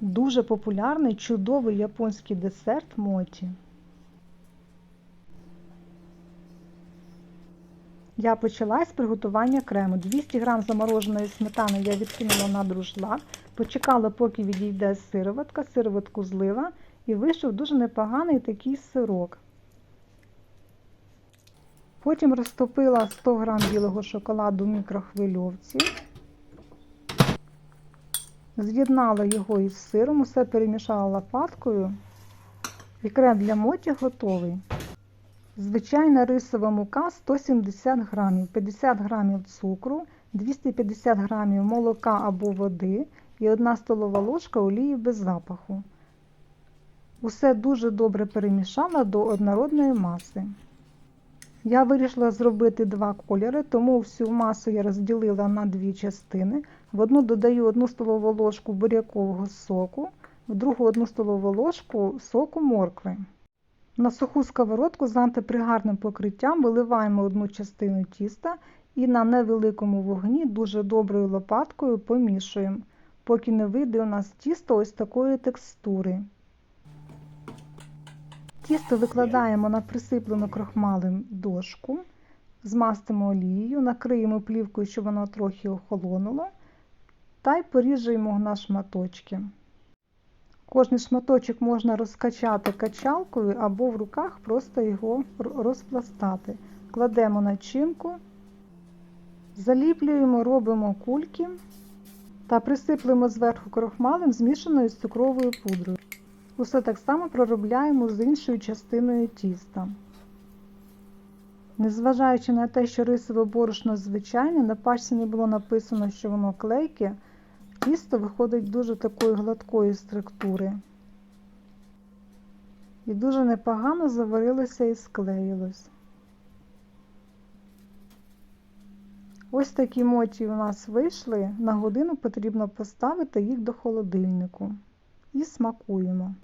Дуже популярний чудовий японський десерт моті. Я почала з приготування крему. 200 г замороженої сметани я відкинула на друшлак, почекала, поки відійде сироватка, сироватку злила і вийшов дуже непоганий такий сирок. Потім розтопила 100 г білого шоколаду в мікрохвильовці. З'єднала його із сиром, усе перемішала лопаткою. І крем для моті готовий. Звичайна рисова мука 170 грамів, 50 грамів цукру, 250 грамів молока або води і 1 столова ложка олії без запаху. Усе дуже добре перемішала до однородної маси. Я вирішила зробити два кольори, тому всю масу я розділила на дві частини. В одну додаю 1 столову ложку бурякового соку, в другу 1 столову ложку соку моркви. На суху сковородку з антипригарним покриттям виливаємо одну частину тіста і на невеликому вогні дуже доброю лопаткою помішуємо, поки не вийде у нас тісто ось такої текстури. Тісто викладаємо на присиплену крохмалем дошку, змастимо олією, накриємо плівкою, щоб воно трохи охолонуло, та й поріжуємо на шматочки. Кожний шматочок можна розкачати качалкою або в руках просто його розпластати. Кладемо начинку, заліплюємо, робимо кульки та присиплемо зверху крохмалем змішаною з цукровою пудрою. Усе так само проробляємо з іншою частиною тіста. Незважаючи на те, що рисове борошно звичайне, на пачці не було написано, що воно клейке, тісто виходить дуже такої гладкої структури. І дуже непогано заварилося і склеїлось. Ось такі моті у нас вийшли. На годину потрібно поставити їх до холодильнику. І смакуємо.